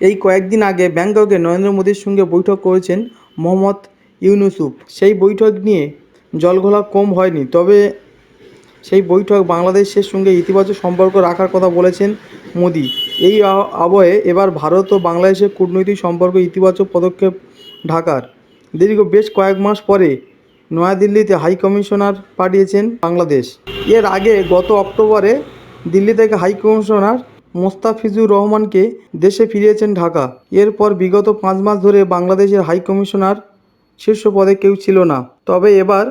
এই কয়েকদিন আগে ব্যাংককে নরেন্দ্র মোদীর সঙ্গে বৈঠক করেছেন মোহাম্মদ ইউনুসুফ। সেই বৈঠক নিয়ে জলঘোলা কম হয়নি, তবে সেই বৈঠক বাংলাদেশের সঙ্গে ইতিবাচক সম্পর্ক রাখার কথা বলেছেন মোদি। এই আবহে এবার ভারত ও বাংলাদেশের কূটনৈতিক সম্পর্ক ইতিবাচক পদক্ষেপ ঢাকার। দীর্ঘ বেশ কয়েক মাস পরে নয়াদিল্লিতে হাই কমিশনার পাঠিয়েছেন বাংলাদেশ। এর আগে গত অক্টোবরে দিল্লি থেকে হাই কমিশনার মোস্তাফিজুর রহমানকে দেশে ফিরিয়েছেন ঢাকা। এরপর বিগত পাঁচ মাস ধরে বাংলাদেশের হাই কমিশনার শীর্ষ পদে কেউ ছিল না। তবে এবার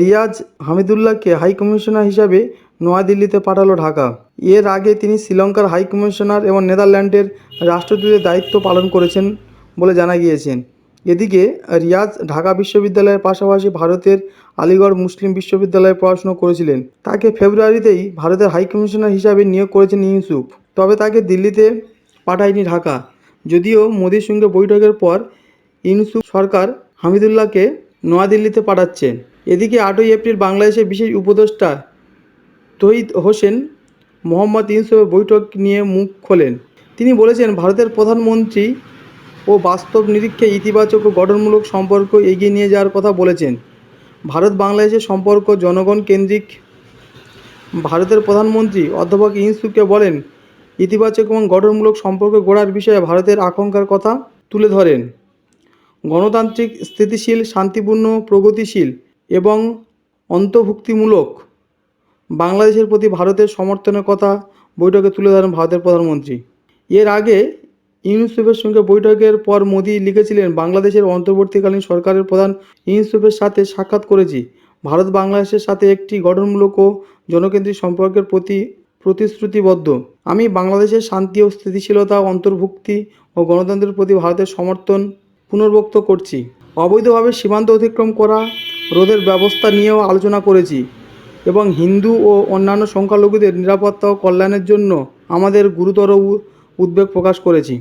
রিয়াজ হামিদুল্লাহকে হাই কমিশনার হিসাবে নয়াদিল্লিতে পাঠালো ঢাকা। এর আগে তিনি শ্রীলঙ্কার হাই কমিশনার এবং নেদারল্যান্ডের রাষ্ট্রদূতের দায়িত্ব পালন করেছেন বলে জানা গিয়েছেন এদিকে রিয়াজ ঢাকা বিশ্ববিদ্যালয়ের পাশাপাশি ভারতের আলিগড় মুসলিম বিশ্ববিদ্যালয়ে পড়াশোনা করেছিলেন। তাকে ফেব্রুয়ারিতেই ভারতের হাই কমিশনার হিসাবে নিয়োগ করেছেন ইউসুফ। তবে তাকে দিল্লিতে পাঠায়নি ঢাকা। যদিও মোদির সঙ্গে বৈঠকের পর ইনসু সরকার হামিদুল্লাহকে নয়াদিল্লিতে পাঠাচ্ছেন এদিকে আটই এপ্রিল বাংলাদেশের বিশেষ উপদেষ্টা তহিদ হোসেন মোহাম্মদ ইউসুফের বৈঠক নিয়ে মুখ খোলেন। তিনি বলেছেন, ভারতের প্রধানমন্ত্রী ও বাস্তব নিরীক্ষে ইতিবাচক ও গঠনমূলক সম্পর্ক এগিয়ে নিয়ে যাওয়ার কথা বলেছেন। ভারত বাংলাদেশের সম্পর্ক জনগণ কেন্দ্রিক। ভারতের প্রধানমন্ত্রী অধ্যাপক ইউসুফকে বলেন ইতিবাচক এবং গঠনমূলক সম্পর্ক গড়ার বিষয়ে ভারতের আকাঙ্ক্ষার কথা তুলে ধরেন। গণতান্ত্রিক স্থিতিশীল, শান্তিপূর্ণ, প্রগতিশীল এবং অন্তর্ভুক্তিমূলক বাংলাদেশের প্রতি ভারতের সমর্থনের কথা বৈঠকে তুলে ধরেন ভারতের প্রধানমন্ত্রী। এর আগে ইউনুসুফের সঙ্গে বৈঠকের পর মোদি লিখেছিলেন, বাংলাদেশের অন্তর্বর্তীকালীন সরকারের প্রধান ইউনুসুফের সাথে সাক্ষাৎ করেছি। ভারত বাংলাদেশের সাথে একটি গঠনমূলক ও জনকেন্দ্রিক সম্পর্কের প্রতি প্রতিশ্রুতিবদ্ধ। আমি বাংলাদেশের শান্তি ও স্থিতিশীলতা, অন্তর্ভুক্তি ও গণতন্ত্রের প্রতি ভারতের সমর্থন পুনর্ব্যক্ত করছি। অবৈধভাবে সীমান্ত অতিক্রম করা, রোধের ব্যবস্থা নিয়েও আলোচনা করেছি এবং হিন্দু ও অন্যান্য সংখ্যালঘুদের নিরাপত্তা ও কল্যাণের জন্য আমাদের গুরুতর উদ্বেগ প্রকাশ করেছি।